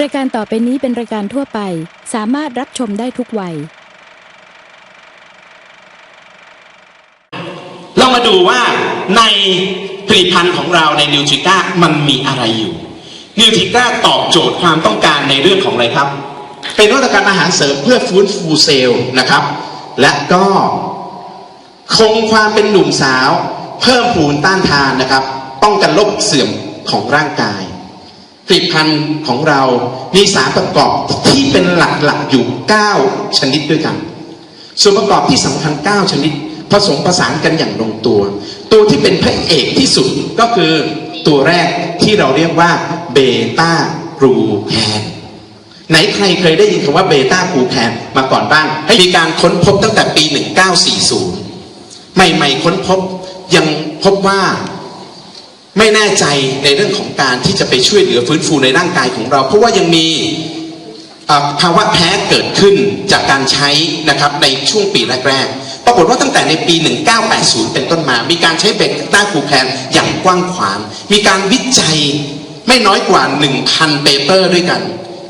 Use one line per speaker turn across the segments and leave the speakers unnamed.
รายการต่อไปนี้เป็นรายการทั่วไป สามารถรับชมได้ทุกวัย
เรามาดูว่าในผลิตภัณฑ์ของเราในนิวทริก้ามันมีอะไรอยู่นิวทริก้าตอบโจทย์ความต้องการในเรื่องของอะไรครับ เป็นนวัตกรรมอาหารเสริมเพื่อฟื้นฟูเซลล์นะครับ และก็คงความเป็นหนุ่มสาว เพิ่มภูมิต้านทานนะครับ ป้องกันโรคเสื่อมของร่างกาย ผลิตภัณฑ์ของเรามีสารประกอบที่เป็นหลักๆอยู่ 9 ชนิดด้วยกัน ส่วนประกอบที่สำคัญ 9 ชนิด ผสมประสานกันอย่างลงตัว ตัวที่เป็นพระเอกที่สุดก็คือตัวแรกที่เราเรียกว่าเบต้ากรูแคนไหนใครเคยได้ยินคำว่าเบต้ากรูแคนมาก่อนบ้าง ให้มีการค้นพบตั้งแต่ปี 1940 ใหม่ ๆ ค้นพบยังพบว่า ไม่แน่ใจในเรื่องของการที่จะไปช่วยเหลือฟื้นฟูในร่างกายของเรา เพราะว่ายังมีภาวะแพ้เกิดขึ้นจากการใช้นะครับในช่วงปีแรกๆ ปรากฏว่าตั้งแต่ในปี 1980 เป็นต้นมา มีการใช้เบต้ากูแคนอย่างกว้างขวาง มีการวิจัยไม่น้อยกว่า 1,000 เปเปอร์ด้วยกัน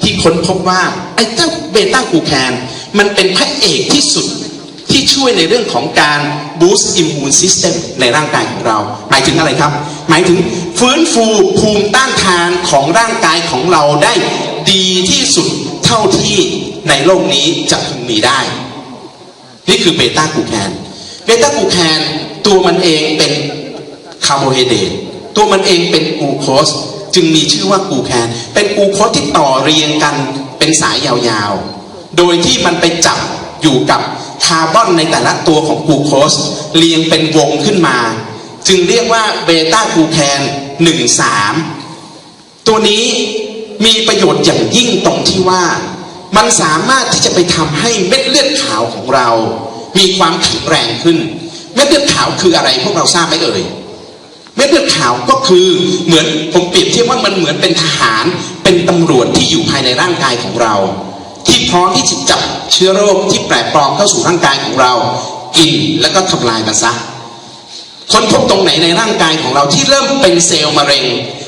ที่ค้นพบว่าไอ้เจ้าเบต้ากูแคนมันเป็นพระเอกที่สุด ที่ช่วยในเรื่องของการ boost immune system ในร่างกายของเรา หมายถึงอะไรครับ หมายถึงฟื้นฟูภูมิต้านทานของร่างกายของเราได้ดีที่สุดเท่าที่ในโลกนี้จะพึงมีได้ นี่คือเบต้ากูแคนเบต้ากูแคนตัวมันเองเป็นคาร์โบไฮเดรตตัวมันเองเป็นกูโคสจึงมีชื่อว่ากูแคนเป็นกูโคสที่ต่อเรียงกันเป็นสายยาวๆ โดยที่มันไปจับอยู่กับ คาร์บอนในแต่ละตัวของกลูโคสเรียงเป็นวงขึ้นมา จึงเรียกว่าเบต้ากูแคน13 ตัวนี้มีประโยชน์อย่างยิ่งตรงที่ว่ามันสามารถที่จะไปทำให้เม็ดเลือดขาวของเรา มีความแข็งแรงขึ้น เม็ดเลือดขาวคืออะไรพวกเราทราบไหมเอ่ยเม็ดเลือดขาวก็คือเหมือนผมเปรียบเทียบว่ามันเหมือนเป็นทหาร เป็นตำรวจที่อยู่ภายในร่างกายของเรา ที่พร้อมที่จะจับเชื้อโรคที่แปลกปลอมเข้าสู่ร่างกายของเรา กินแล้วก็ทำลายมันซะคนพบตรงไหนในร่างกายของเราที่เริ่มเป็นเซลล์มะเร็ง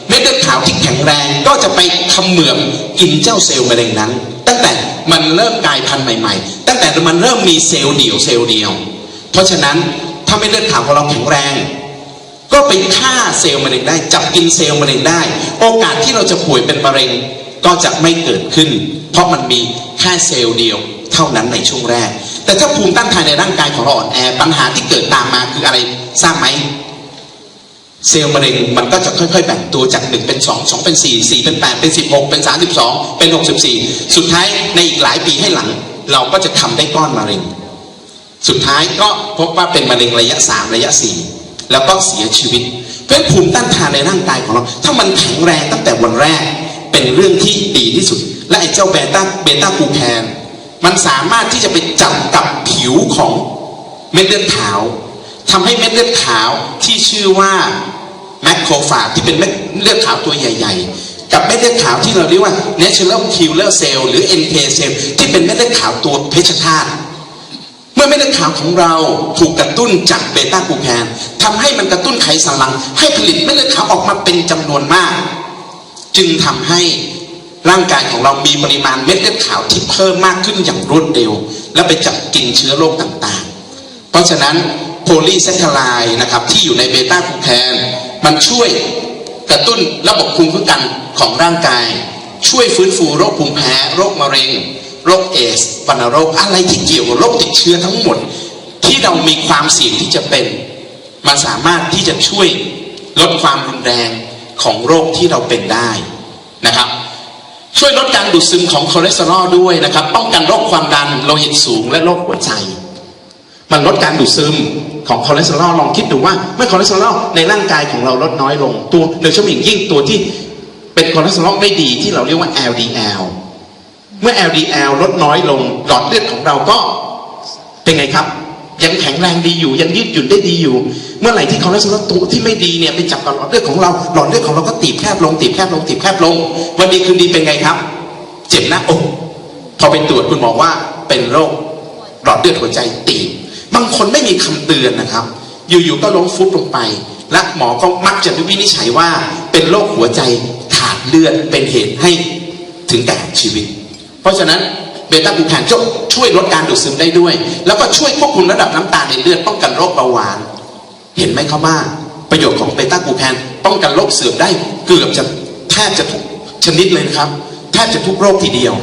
เม็ดเลือดขาวที่แข็งแรงก็จะไปเขมือบกินเจ้าเซลล์มะเร็งนั้น ตั้งแต่มันเริ่มกลายพันธุ์ใหม่ ๆ ตั้งแต่มันเริ่มมีเซลล์เดี่ยวเซลล์เดียว เพราะฉะนั้นถ้าเม็ดเลือดขาวของเราแข็งแรง ก็ไปฆ่าเซลล์มะเร็งได้จับกินเซลล์มะเร็งได้ โอกาสที่เราจะป่วยเป็นมะเร็งก็จะไม่เกิดขึ้น เพราะมันมี ค่เซลล์เดียวเท่านั้นในช่วงแรก แต่ถ้าภูมิต้านทานในร่างกายของเราอ่อนแอปัญหาที่เกิดตามมาคืออะไรทราบไหมเซลล์มะเร็งมันก็จะค่อยๆ แบ่งตัวจาก 1 เป็น 2 2 เป็น 4 4 เป็น 8 เป็น 16 เป็น 32 เป็น 64 สุดท้ายในอีกหลายปีให้หลัง เราก็จะทำได้ก้อนมะเร็ง สุดท้ายก็พบว่าเป็นมะเร็งระยะ 3 ระยะ 4 แล้วก็เสียชีวิต เพราะภูมิต้านทานในร่างกายของเรา ถ้ามันแข็งแรงตั้งแต่วันแรก เป็นเรื่องที่ดีที่สุด และไอ้เจ้าเบต้าเบต้ากูแคนมันสามารถที่จะไปจับกับผิวของเม็ดเลือดขาวทำให้เม็ดเลือดขาวที่ชื่อว่าแมคโครฟาจที่เป็นเม็ดเลือดขาวตัวใหญ่ ๆ กับเม็ดเลือดขาวที่เราเรียกว่า natural killer cell หรือ NK cell ที่เป็นเม็ดเลือดขาวตัวเพชฌฆาตเมื่อเม็ดเลือดขาวของเราถูกกระตุ้นจากเบต้ากูแคนทำให้มันกระตุ้นไขสันหลัง ให้ผลิตเม็ดเลือดขาวออกมาเป็นจำนวนมาก จึงทำให้ ร่างกายของเรามีปริมาณเม็ดเลือดขาวที่เพิ่มมากขึ้นอย่างรวดเร็ว และไปจับกินเชื้อโรคต่างๆ เพราะฉะนั้นโพลีแซคคาไลนะครับที่อยู่ในเบต้ากลูแคนมันช่วยกระตุ้นระบบภูมิคุ้มกันของร่างกาย ช่วยฟื้นฟูโรคภูมิแพ้ โรคมะเร็ง โรคเอสวัณโรคอะไรที่เกี่ยวกับโรคติดเชื้อทั้งหมด ที่เรามีความเสี่ยงที่จะเป็น มันสามารถที่จะช่วยลดความรุนแรงของโรคที่เราเป็นได้นะครับ ช่วยลดการดูดซึมของคอเลสเตอรอลด้วยนะครับ ป้องกันโรคความดันโลหิตสูง และโรคหัวใจ มันลดการดูดซึมของคอเลสเตอรอลลองคิดดูว่าเมื่อคอเลสเตอรอลในร่างกายของเราลดน้อยลง ตัวโดยเฉพาะอย่างยิ่งตัวที่เป็นคอเลสเตอรอลไม่ดีที่เราเรียกว่า LDL เมื่อ LDL ลดน้อยลงหลอดเลือดของเราก็เป็นไงครับ ยังแข็งแรงดีอยู่ ยังยืดหยุ่นได้ดีอยู่ เมื่อไหร่ที่คอเลสเตอรอลตัวที่ไม่ดีเนี่ยไปจับกับหลอดเลือดของเราหลอดเลือดของเราก็ตีบแคบลงตีบแคบลงตีบแคบลง วันดีคืนดีเป็นไงครับ เจ็บหน้าอกพอไปตรวจคุณหมอว่าเป็นโรคหลอดเลือดหัวใจตีบบางคนไม่มีคำเตือนนะครับ อยู่ๆก็ล้มฟุบลงไป และหมอก็มักจะวินิจฉัยว่า เป็นโรคหัวใจขาดเลือดเป็นเหตุให้ถึงแก่ชีวิต เพราะฉะนั้น บต้ากูแคนจะช่วยลดการดูดซึมได้ด้วย แล้วก็ช่วยควบคุมระดับน้ำตาลในเลือดป้องกันโรคเบาหวาน เห็นไหมครับว่า ประโยชน์ของเบต้ากูแคนป้องกันโรคเสื่อมได้เกือบจะแทบจะทุกชนิดเลยนะครับแทบจะทุกโรคทีเดียว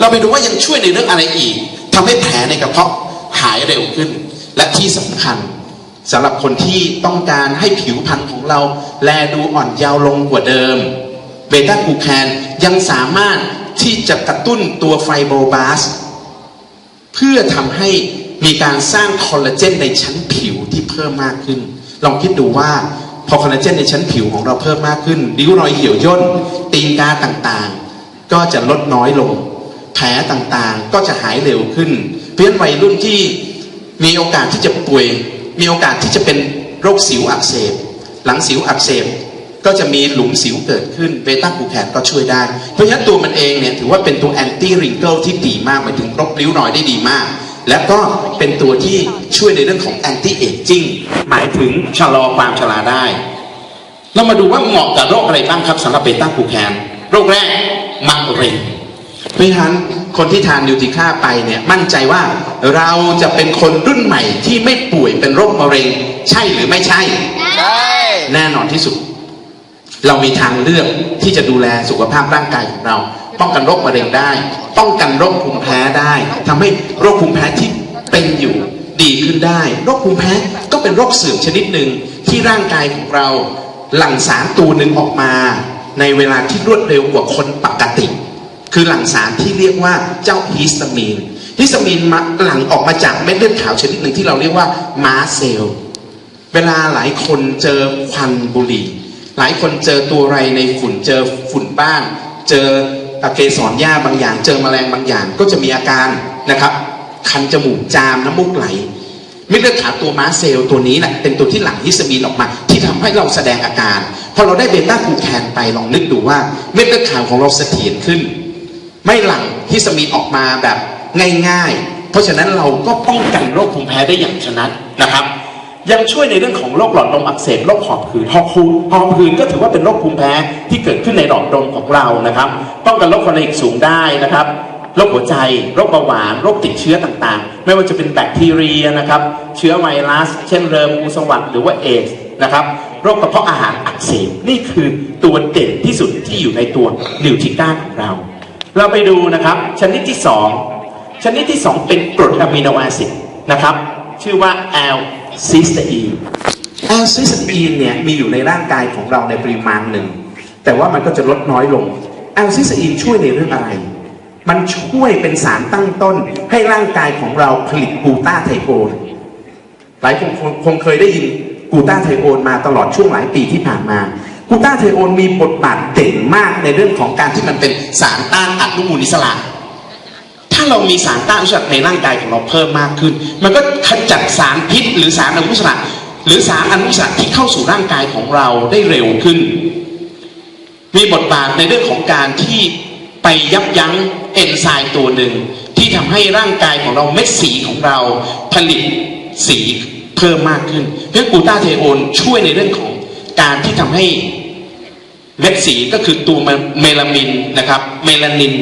เราไปดูว่ายังช่วยในเรื่องอะไรอีกทำให้แผลในกระเพาะหายเร็วขึ้น และที่สำคัญสำหรับคนที่ต้องการให้ผิวพรรณของเราแลดูอ่อนเยาว์ลงกว่าเดิมเบต้ากูแคนยังสามารถ ที่จะกระตุ้นตัวไฟโบบาส เพื่อทำให้มีการสร้างคอลลาเจนในชั้นผิวที่เพิ่มมากขึ้น ลองคิดดูว่าพอคอลลาเจนในชั้นผิวของเราเพิ่มมากขึ้น ริ้วรอยเหี่ยวย่น ตีนกาต่างๆ ก็จะลดน้อยลง แผลต่างๆ ก็จะหายเร็วขึ้น เพราะฉะนั้นวัยรุ่นที่มีโอกาสที่จะป่วย มีโอกาสที่จะเป็นโรคสิวอักเสบ หลังสิวอักเสบ ก็จะมีหลุมสิวเกิดขึ้นเบต้ากูแคนก็ช่วยได้ เพราะฉะนั้นตัวมันเองเนี่ยถือว่าเป็นตัวแอนตี้ริงเกิลที่ดีมากหมายถึงลบริ้วรอยได้ดีมาก และก็เป็นตัวที่ช่วยในเรื่องของแอนตี้เอจจิ้งหมายถึงชะลอความชราได้ เรามาดูว่าเหมาะกับโรคอะไรบ้างครับสำหรับเบต้ากูแคนโรคแรกมะเร็งเพราะฉะนั้นคนที่ทานนิวติค่าไปเนี่ยมั่นใจว่าเราจะเป็นคนรุ่นใหม่ที่ไม่ป่วยเป็นโรคมะเร็ง ใช่หรือไม่ใช่
ใช่
แน่นอนที่สุด เรามีทางเลือกที่จะดูแลสุขภาพร่างกายของเรา ป้องกันโรคมะเร็งได้ ป้องกันโรคภูมิแพ้ได้ทำให้โรคภูมิแพ้ที่เป็นอยู่ดีขึ้นได้ โรคภูมิแพ้ก็เป็นโรคเสื่อมชนิดหนึ่งที่ร่างกายของเราหลั่งสารตัวหนึ่งออกมา ในเวลาที่รวดเร็วกว่าคนปกติ คือหลั่งสารที่เรียกว่าเจ้าฮิสตามีนฮิสตามีนมาหลั่งออกมาจากเม็ดเลือดขาวชนิดหนึ่งที่เราเรียกว่ามาเซลล์เวลาหลายคนเจอควันบุหรี่ หลายคนเจอตัวไรในฝุ่นเจอฝุ่นบ้าง เจอตะเกสรหญ้าบางอย่าง เจอแมลงบางอย่าง ก็จะมีอาการนะครับ คันจมูกจามน้ำมูกไหลเม็ดเลือดขาวตัวม้าเซลล์ตัวนี้แหละเป็นตัวที่หลั่งฮิสตามีนออกมา ที่ทำให้เราแสดงอาการพอเราได้เบต้ากูแคนไปลองนึกดูว่าเม็ดเลือดขาวของเราเสถียรขึ้น ไม่หลั่งฮิสตามีนออกมาแบบง่าย ๆ เพราะฉะนั้นเราก็ป้องกันโรคภูมิแพ้ได้อย่างชนะนะครับ ยังช่วยในเรื่องของโรคหลอดลมอักเสบโรคหอบหืดหอบหืดหอบหืดก็ถือว่าเป็นโรคภูมิแพ้ที่เกิดขึ้นในหลอดลมของเรานะครับป้องกันโรคมะเร็งสูงได้นะครับโรคหัวใจโรคเบาหวานโรคติดเชื้อต่างๆ ไม่ว่าจะเป็นแบคทีเรียนะครับ เชื้อไวรัส เช่นเริมอูสวัดหรือว่าเอสนะครับโรคกระเพาะอาหารอักเสบนี่คือตัวเด่นที่สุดที่อยู่ในตัวนิวทริก้าของเรา เราไปดูนะครับชนิดที่สองชนิดที่สองเป็นกรดอะมิโนแอซิดนะครับ ชื่อว่าแอล ซิสเตอีนแอลซิสเตอีนเนี่ยมีอยู่ในร่างกายของเราในปริมาณหนึ่ง แต่ว่ามันก็จะลดน้อยลงแอลซิสเตอีนช่วยในเรื่องอะไร มันช่วยเป็นสารตั้งต้น ให้ร่างกายของเราผลิตกลูตาไทโอนหลายคนคงคงเคยได้ยินกลูตาไทโอนมาตลอดช่วงหลายปีที่ผ่านมากลูตาไทโอนมีบทบาทเด่นมากในเรื่องของการที่มันเป็นสารต้านอนุมูลอิสระ ถ้าเรามีสารต้านอนุมูลอิสระในร่างกายของเราเพิ่มมากขึ้น มันก็ขจัดสารพิษ หรือสารอนุมูลอิสระ หรือสารอนุมูลอิสระที่เข้าสู่ร่างกายของเราได้เร็วขึ้น มีบทบาทในเรื่องของการที่ไปยับยั้งเอนไซม์ตัวหนึ่งที่ทำให้ร่างกายของเราเม็ดสีของเราผลิตสีเพิ่มมากขึ้นเพราะกูต้าเทโอนช่วยในเรื่องของการที่ทำให้เม็ดสีก็คือตัวเมลามินนะครับ เมลานิน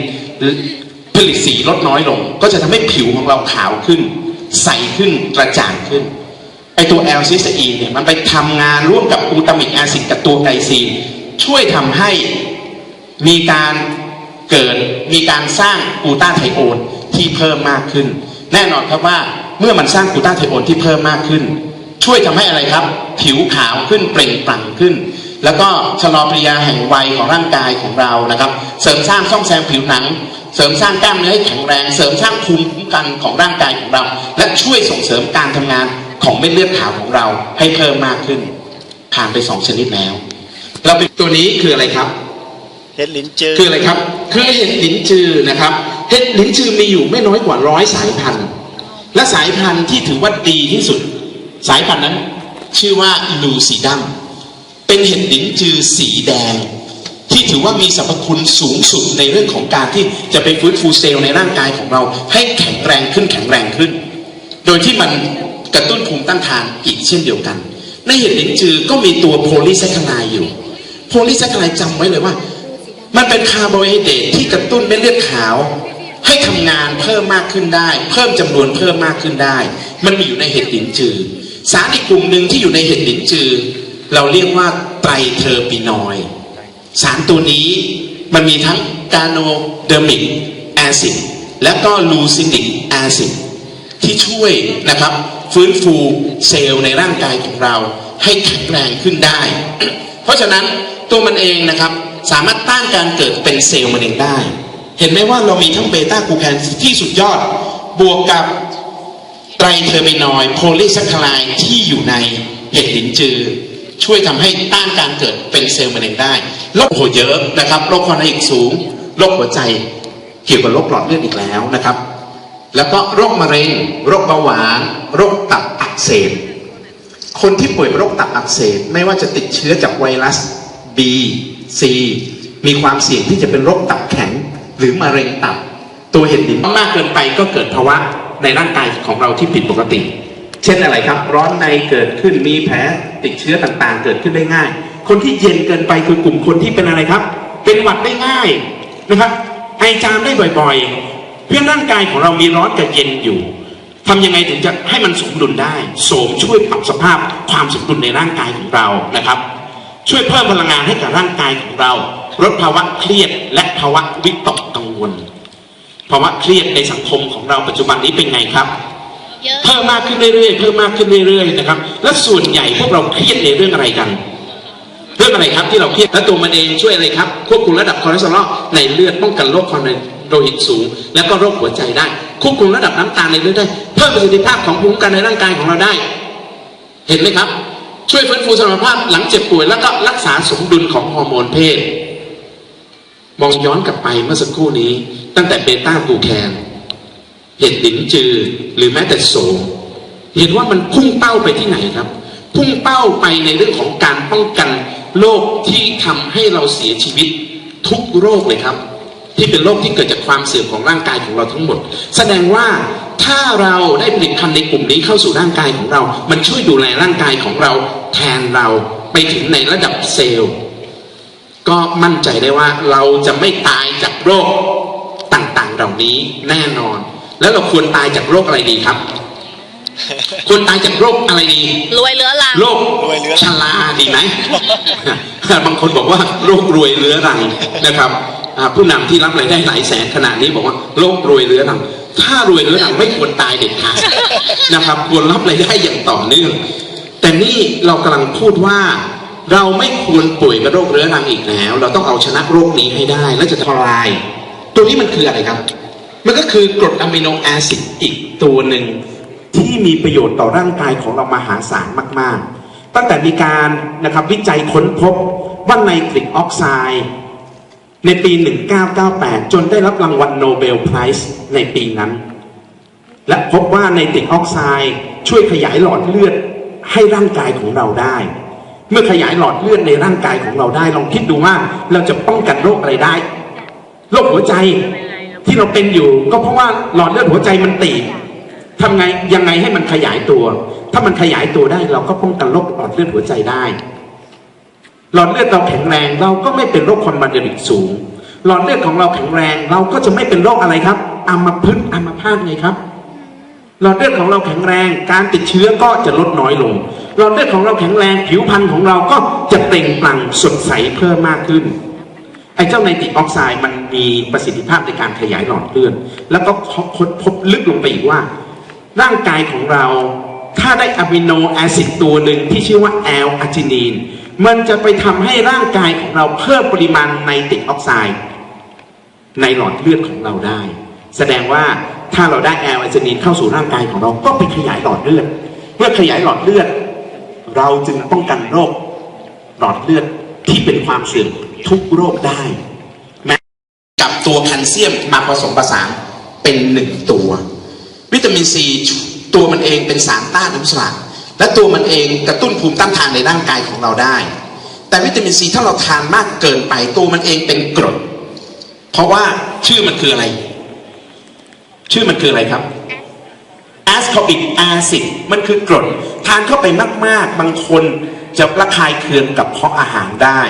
ผลิตสีลดน้อยลง ก็จะทำให้ผิวของเราขาวขึ้น ใสขึ้นกระจ่างขึ้นไอตัวแอลซิสอีเนี่ยมันไปทำงานร่วมกับกูตามิกแอซิดกับตัวไกซีนช่วยทำให้มีการเกิดมีการสร้างกูต้าไทโอนที่เพิ่มมากขึ้น แน่นอนครับว่าเมื่อมันสร้างกูต้าไทโอนที่เพิ่มมากขึ้น ช่วยทำให้อะไรครับ ผิวขาวขึ้นเปล่งปลั่งขึ้น แล้วก็ชะลอปริยาแห่งวัยของร่างกายของเรานะครับ เสริมสร้างซ่อมแซมผิวหนัง เสริมสร้างกล้ามเนื้อให้แข็งแรง เสริมสร้างภูมิคุ้มกันของร่างกายของเรา และช่วยส่งเสริมการทำงานของเม็ดเลือดขาวของเราให้เพิ่มมากขึ้น ผ่านไปสองชนิดแล้ว เราเป็นตัวนี้คืออะไรครับ
เห็ดลิ้นจือ
คืออะไรครับ คือเห็ดหลินจือนะครับ เห็ดหลินจือมีอยู่ไม่น้อยกว่าร้อยสายพันธุ์ และสายพันธุ์ที่ถือว่าดีที่สุด สายพันธุ์นั้น ชื่อว่าลูซิดัม เป็นเห็ดหลินจือสีแดง ที่ถือว่ามีสรรพคุณสูงสุดในเรื่องของการที่จะไปฟื้นฟูเซลล์ในร่างกายของเรา ให้แข็งแรงขึ้นแข็งแรงขึ้น โดยที่มันกระตุ้นภูมิต้านทานอีกเช่นเดียวกัน ในเห็ดหลินจือก็มีตัวโพลีแซคคาไลด์อยู่ โพลีแซคคาไลด์จำไว้เลยว่า มันเป็นคาร์โบไฮเดรตที่กระตุ้นเม็ดเลือดขาวให้ทำงานเพิ่มมากขึ้นได้ เพิ่มจำนวนเพิ่มมากขึ้นได้ มันมีอยู่ในเห็ดหลินจือ สารอีกกลุ่มหนึ่งที่อยู่ในเห็ดหลินจือ เราเรียกว่าไตรเทอร์ปีนอยด์สารตัวนี้มันมีทั้งกาโนเดอร์มิกแอซิดและก็ลูซินิกแอซิดที่ช่วยนะครับ ฟื้นฟูเซลล์ในร่างกายของเราให้แข็งแรงขึ้นได้ เพราะฉะนั้นตัวมันเองนะครับ สามารถต้านการเกิดเป็นเซลล์มะเร็งได้ เห็นไหมว่าเรามีทั้งเบต้ากูแคนที่สุดยอด บวกกับไตรเทอร์มินอยด์โพลีแซคคาไลด์ที่อยู่ในเห็ดหลินจือ ช่วยทำให้ต้านการเกิดเป็นเซลล์มะเร็งได้โรคหัวเยอะนะครับโรคความดันอีกสูงโรคหัวใจเกี่ยวกับโรคหลอดเลือดอีกแล้วนะครับ แล้วก็โรคมะเร็ง โรคเบาหวาน โรคตับอักเสบคนที่ป่วยโรคตับอักเสบไม่ว่าจะติดเชื้อจากไวรัส B C มีความเสี่ยงที่จะเป็นโรคตับแข็งหรือมะเร็งตับ ตัวเห็ดดินมากเกินไปก็เกิดภาวะในร่างกายของเราที่ผิดปกติ เช่นอะไรครับ ร้อนในเกิดขึ้นมีแผลติดเชื้อต่างๆ เกิดขึ้นได้ง่าย คนที่เย็นเกินไปคือกลุ่มคนที่เป็นอะไรครับ เป็นหวัดได้ง่ายนะครับไอจามได้บ่อยๆ เพื่อร่างกายของเรามีร้อนกับเย็นอยู่ทำยังไงถึงจะให้มันสมดุลได้โสมช่วยปรับสภาพความสมดุลในร่างกายของเรานะครับ ช่วยเพิ่มพลังงานให้กับร่างกายของเรา ลดภาวะเครียดและภาวะวิตกกังวลภาวะเครียดในสังคมของเราปัจจุบันนี้เป็นไงครับ
เพิ่
มมากขึ้นเรื่อยๆเพิ่มมากขึ้นเรื่อยๆนะครับ และส่วนใหญ่พวกเราเครียดในเรื่องอะไรกัน เรื่องอะไรครับที่เราเครียดและตัวมันเองช่วยอะไรครับ ควบคุมระดับคอเลสเตอรอลในเลือดป้องกันโรคความดันโลหิตสูง แล้วก็โรคหัวใจได้ ควบคุมระดับน้ำตาลในเลือดได้ เพิ่มประสิทธิภาพของภูมิคุ้มกันในร่างกายของเราได้ เห็นไหมครับ ช่วยฟื้นฟูสมรรถภาพหลังเจ็บป่วยแล้วก็รักษาสมดุลของฮอร์โมนเพศมองย้อนกลับไปเมื่อสักครู่นี้ ตั้งแต่เบต้ากูแคน เห็ดหลินจือ หรือแม้แต่โสมเห็นว่ามันพุ่งเป้าไปที่ไหนครับ พุ่งเป้าไปในเรื่องของการป้องกันโรคที่ทำให้เราเสียชีวิตทุกโรคเลยครับ ที่เป็นโรคที่เกิดจากความเสื่อมของร่างกายของเราทั้งหมด แสดงว่าถ้าเราได้ผลิตภัณฑ์ในกลุ่มนี้เข้าสู่ร่างกายของเรา มันช่วยดูแลร่างกายของเราแทนเราไปถึงในระดับเซลล์ก็มั่นใจได้ว่าเราจะไม่ตายจากโรคต่างๆเหล่านี้แน่นอน แล้วเราควรตายจากโรคอะไรดีครับ ควรตายจากโรคอะไรดี
รวยเรื้อรัง
โรค
รวยเรื้อรัง
ชราดีไหม บางคนบอกว่าโรครวยเรื้อรังนะครับอ่าผู้นำที่รับรายได้หลายแสนขนาดนี้บอกว่าโรครวยเรื้อรัง ถ้ารวยเรื้อรังไม่ควรตายเด็ดขาดนะครับ ควรรับรายได้อย่างต่อเนื่อง แต่นี่เรากำลังพูดว่า เราไม่ควรป่วยกับโรคเรื้อรังอีกแล้ว เราต้องเอาชนะโรคนี้ให้ได้และจะทลาย ตัวนี้มันคืออะไรครับ มันก็คือกรดอะมิโนแอซิดอีกตัวหนึ่งที่มีประโยชน์ต่อร่างกายของเรามหาศาลมาก ๆ ตั้งแต่มีการนะครับวิจัยค้นพบว่าไนตริกออกไซด์ในปี 1998 จนได้รับรางวัลโนเบลไพรส์ในปีนั้น และพบว่าไนตริกออกไซด์ช่วยขยายหลอดเลือดให้ร่างกายของเราได้ เมื่อขยายหลอดเลือดในร่างกายของเราได้ ลองคิดดูว่าเราจะป้องกันโรคอะไรได้ โรคหัวใจ ที่เราเป็นอยู่ก็เพราะว่าหลอดเลือดหัวใจมันตีบทำไงยังไงให้มันขยายตัว ถ้ามันขยายตัวได้เราก็ป้องกันโรคหลอดเลือดหัวใจได้ หลอดเลือดเราแข็งแรงเราก็ไม่เป็นโรคความดันโลหิตสูง หลอดเลือดของเราแข็งแรงเราก็จะไม่เป็นโรคอะไรครับอัมพฤกษ์อัมพาตไงครับ หลอดเลือดของเราแข็งแรงการติดเชื้อก็จะลดน้อยลง หลอดเลือดของเราแข็งแรงผิวพรรณของเราก็จะเปล่งปลั่งสดใสเพิ่มมากขึ้น ไอ้เจ้าไนตริกออกไซด์มันมีประสิทธิภาพในการขยายหลอดเลือดแล้วก็ค้นพบลึกลงไปอีกว่า ร่างกายของเราถ้าได้อะมิโนแอซิดตัวหนึ่งที่ชื่อว่าแอลอาจินีนมันจะไปทำให้ร่างกายของเราเพิ่มปริมาณไนตริกออกไซด์ในหลอดเลือดของเราได้ แสดงว่าถ้าเราได้แอลอาจินีนเข้าสู่ร่างกายของเราก็ไปขยายหลอดเลือดเมื่อขยายหลอดเลือด เราจึงป้องกันโรคหลอดเลือดที่เป็นความเสื่อม ทุกโรคได้แม้กับตัวแคลเซียมมาผสมผสานเป็นหนึ่งตัว วิตามินซีตัวมันเองเป็นสารต้านอนุมูลอิสระและตัวมันเองกระตุ้นภูมิต้านทานในร่างกายของเราได้ แต่วิตามินซีถ้าเราทานมากเกินไปตัวมันเองเป็นกรด เพราะว่าชื่อมันคืออะไร ชื่อมันคืออะไรครับ ascorbic acid มันคือกรด ทานเข้าไปมาก ๆ บางคนจะระคายเคืองกับเพาะอาหารได้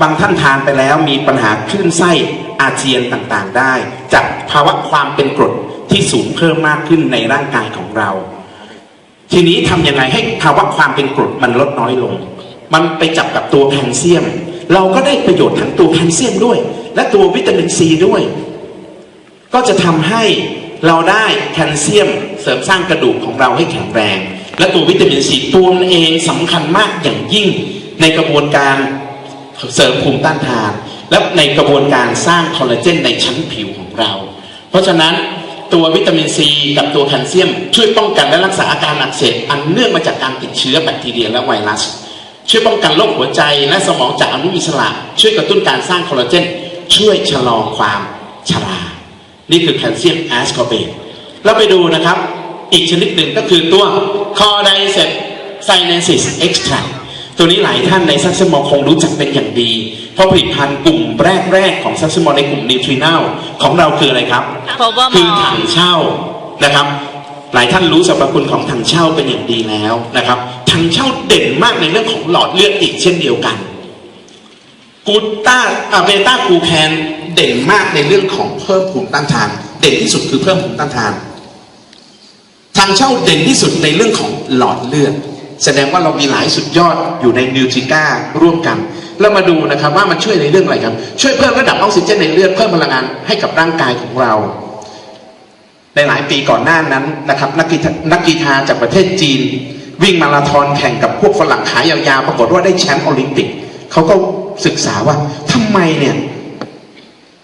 บางท่านทานไปแล้วมีปัญหาคลื่นไส้อาเจียนต่างๆได้ จากภาวะความเป็นกรดที่สูงเพิ่มมากขึ้นในร่างกายของเรา ทีนี้ทำยังไงให้ภาวะความเป็นกรดมันลดน้อยลง มันไปจับกับตัวแคลเซียม เราก็ได้ประโยชน์ทั้งตัวแคลเซียมด้วย และตัววิตามินซีด้วย ก็จะทำให้เราได้แคลเซียมเสริมสร้างกระดูกของเราให้แข็งแรง และตัววิตามินซีตัวเองสำคัญมากอย่างยิ่งในกระบวนการ เสริมภูมิต้านทาน และในกระบวนการสร้างคอลลาเจนในชั้นผิวของเรา เพราะฉะนั้นตัววิตามินซีกับตัวแคลเซียม ช่วยป้องกันและรักษาอาการอักเสบอันเนื่องมาจากการติดเชื้อแบคทีเรียและไวรัส ช่วยป้องกันโรคหัวใจและสมองจากอนุมูลอิสระ ช่วยกระตุ้นการสร้างคอลลาเจน ช่วยชะลอความชรา นี่คือแคลเซียมแอสคอเบตเราไปดูนะครับ อีกชนิดหนึ่งก็คือตัวคอไดเซปไซเนซิสเอ็กซ์ตร ตัวนี้หลายท่านในซักซมอคงรู้จักเป็นอย่างดี เพราะผลิตภัณฑ์กลุ่มแรกๆของซักซมอในกลุ่มนิวทรีน l ของเราคืออะไรครับ
Power
คือ
Mall
ถังเช่านะครับ หลายท่านรู้สรรพคุณของถังเช่าเป็นอย่างดีแล้วนะครับถังเช่าเด่นมากในเรื่องของหลอดเลือดอีกเช่นเดียวกันกูต้าอะเบต้ากูแคนเด่นมากในเรื่องของเพิ่มภูมิต้านทาน เด่นที่สุดคือเพิ่มภูมิต้านทานทางเช่าเด่นที่สุดในเรื่องของหลอดเลือด แสดงว่าเรามีหลายสุดยอดอยู่ในนิวทริก้าร่วมกัน แล้วมาดูนะครับว่ามันช่วยในเรื่องอะไรครับ ช่วยเพิ่มระดับออกซิเจนในเลือดเพิ่มพลังงานให้กับร่างกายของเรา ในหลายปีก่อนหน้านั้นนะครับนักกีฬานักกีฬาจากประเทศจีน วิ่งมาราธอนแข่งกับพวกฝรั่งขายยาวๆปรากฏว่าได้แชมป์โอลิมปิกเขาก็ศึกษาว่าทำไมเนี่ย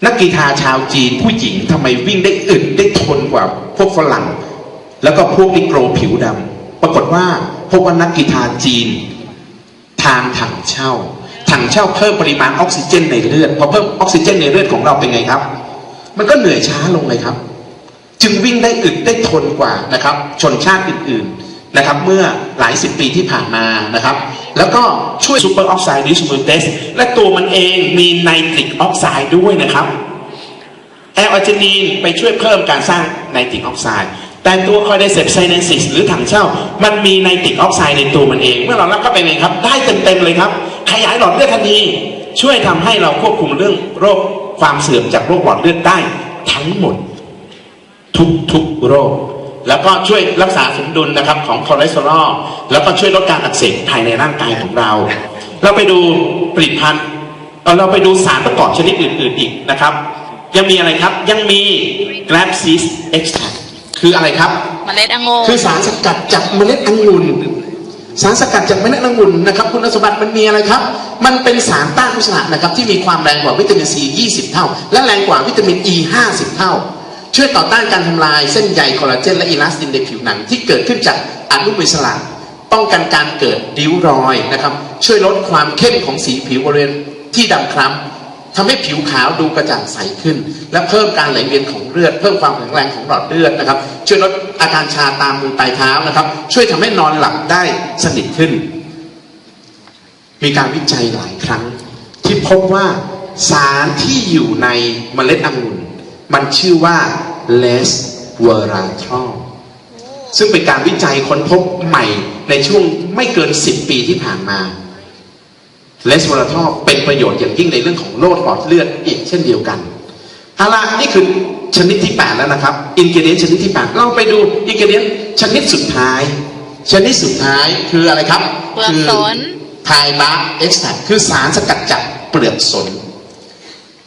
นักกีฬาชาวจีนผู้หญิงทำไมวิ่งได้อึดได้ทนกว่าพวกฝรั่ง แล้วก็พวกนิโกรผิวดำปรากฏว่า พบว่านักกีฬาจีน ทานถังเช่า ถังเช่าเพิ่มปริมาณออกซิเจนในเลือดพอเพิ่มออกซิเจนในเลือดของเราเป็นไงครับ มันก็เหนื่อยช้าลงเลยครับ จึงวิ่งได้อึดได้ทนกว่านะครับ ชนชาติอื่น ๆนะครับ เมื่อหลายสิบปีที่ผ่านมานะครับ แล้วก็ช่วยซูเปอร์ออกไซด์ดิสมูเตสและตัวมันเองมีไนตริกออกไซด์ด้วยนะครับแอลอาร์จินีนไปช่วยเพิ่มการสร้างไนตริกออกไซด์ แต่ตัวคอร์เดเซปไซเนซิสหรือถังเช่า มันมีไนตริกออกไซด์ในตัวมันเอง เมื่อเรารับเข้าไปเลยครับ ได้เต็มๆเลยครับ ขยายหลอดเลือดทันทีช่วยทำให้เราควบคุมเรื่องโรคความเสื่อมจากโรคหลอดเลือดได้ทั้งหมด ทุกทุกโรค แล้วก็ช่วยรักษาสมดุลนะครับของคอเลสเตอรอลแล้วก็ช่วยลดการอักเสบภายในร่างกายของเรา เราไปดูผลิตภัณฑ์เราไปดูสารประกอบชนิดอื่น ๆอีกนะครับ ยังมีอะไรครับยังมี g r a p s i s extract คืออะไรครับ
เมล็ดองุ่น
คือสารสกัดจากเมล็ดองุ่นสารสกัดจากเมล็ดองุ่นนะครับคุณสมบัติมันมีอะไรครับ มันเป็นสารต้านอนุมูลอิสระนะครับที่มีความแรงกว่าวิตามินซี 20 เท่า และแรงกว่าวิตามิน E 50 เท่า ช่วยต่อต้านการทำลายเส้นใยคอลลาเจนและอีลาสตินในผิวหนังที่เกิดขึ้นจากอนุมูลอิสระป้องกันการเกิดริ้วรอยนะครับช่วยลดความเข้มของสีผิวบริเวณที่ดำคล้ำ ทำให้ผิวขาวดูกระจ่างใสขึ้น และเพิ่มการไหลเวียนของเลือด เพิ่มความแข็งแรงของหลอดเลือดนะครับ ช่วยลดอาการชาตามมือปลายเท้านะครับ ช่วยทำให้นอนหลับได้สนิทขึ้น มีการวิจัยหลายครั้ง ที่พบว่าสารที่อยู่ในเมล็ดองุ่น มันชื่อว่าเลสเวอราทรอลซึ่งเป็นการวิจัยค้นพบใหม่ในช่วงไม่เกิน 10 ปีที่ผ่านมา เลสโวลาทอลเป็นประโยชน์อย่างยิ่งในเรื่องของโรคหลอดเลือดอีกเช่นเดียวกันเอาละนี่คือชนิดที่ 8 แล้วนะครับ อินกิเดียนชนิดที่ 8 เราไปดูอินกิเดียนชนิดสุดท้าย ชนิดสุดท้ายคืออะไรครับ
เปลือกสน
ไทบาร์เอ็กซ์แทคือสารสกัดจากเปลือกสน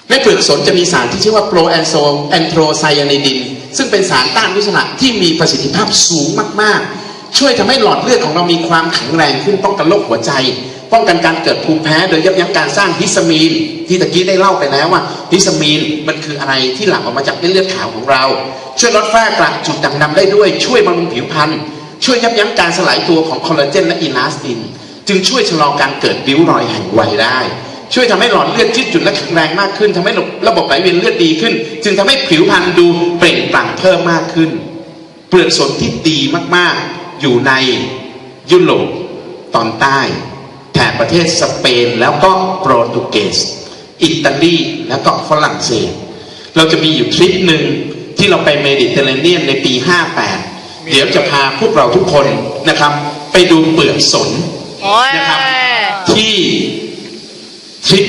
ในเปลือกสนจะมีสารที่ชื่อว่าโปรแอนโซแอนโทรไซยานิดิน ซึ่งเป็นสารต้านอนุมูลอิสระที่มีประสิทธิภาพสูงมากๆ ช่วยทำให้หลอดเลือดของเรามีความแข็งแรงขึ้นป้องกันโรคหัวใจ ป้องกันการเกิดภูมิแพ้โดยยับยั้งการสร้างฮิสตามีน ที่ตะกี้ได้เล่าไปแล้วว่าฮิสตามีนมันคืออะไรที่หลั่งออกมาจากเส้นเลือดขาวของเรา ช่วยลดฝ้ากระจุดด่างดำได้ด้วยช่วยบำรุงผิวพรรณช่วยยับยั้งการสลายตัวของคอลลาเจนและอีลาสติน จึงช่วยชะลอการเกิดริ้วรอยแห่งวัยได้ ช่วยทำให้หลอดเลือดยืดหยุ่นและแข็งแรงมากขึ้นทำให้ระบบไหลเวียนเลือดดีขึ้น จึงทำให้ผิวพรรณดูเปล่งปลั่งเพิ่มมากขึ้น เปลือกสนที่ดีมากๆ อยู่ในยุโรปตอนใต้แถบประเทศสเปนแล้วก็โปรตุเกส อิตาลีแล้วก็ฝรั่งเศส เราจะมีอยู่ทริปหนึ่งที่เราไปเมดิเตอร์เรเนียนในปี 58 เดี๋ยวจะพาพวกเราทุกคนนะครับ ไปดูเปลือกสน
โอ้ย
นะครับที่ทริป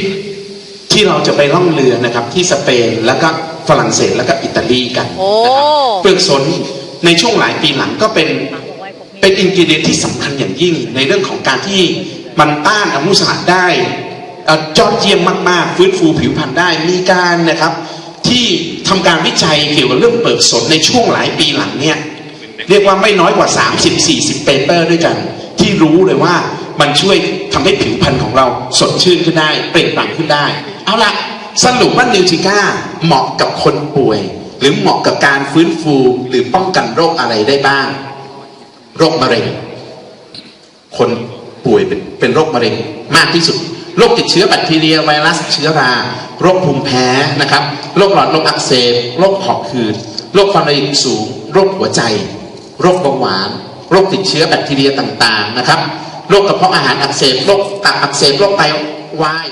ที่เราจะไปล่องเรือนะครับ ที่สเปนแล้วก็ฝรั่งเศสแล้วก็อิตาลีกัน
โอ้
นะครับเปลือกสนในช่วงหลายปีหลังก็เป็น เป็นอินกิเดียนที่สำคัญอย่างยิ่งในเรื่องของการที่มันต้านอนุมูลอิสระได้ยอดเยี่ยมมาก ๆ ฟื้นฟูผิวพรรณได้มีการนะครับ ที่ทำการวิจัยเกี่ยวกับเรื่องเปลือกสนในช่วงหลายปีหลังเนี่ยเรียกว่าไม่น้อยกว่า 30-40 เปเปอร์ด้วยกัน ที่รู้เลยว่ามันช่วยทำให้ผิวพรรณของเราสดชื่นขึ้นได้ เปล่งปลั่งขึ้นได้ เอาละสรุปว่านิวทริก้าเหมาะกับคนป่วย หรือเหมาะกับการฟื้นฟูหรือป้องกันโรคอะไรได้บ้าง โรคมะเร็ง คนป่วยเป็นเป็นโรคมะเร็งมากที่สุด โรคติดเชื้อแบคทีเรียไวรัสเชื้อรา โรคภูมิแพ้นะครับ โรคหลอดลมอักเสบ โรคหอบหืด โรคความดันสูง โรคหัวใจ โรคเบาหวาน โรคติดเชื้อแบคทีเรียต่างๆนะครับ โรคกระเพาะอาหารอักเสบ โรคตับอักเสบ โรคไตวาย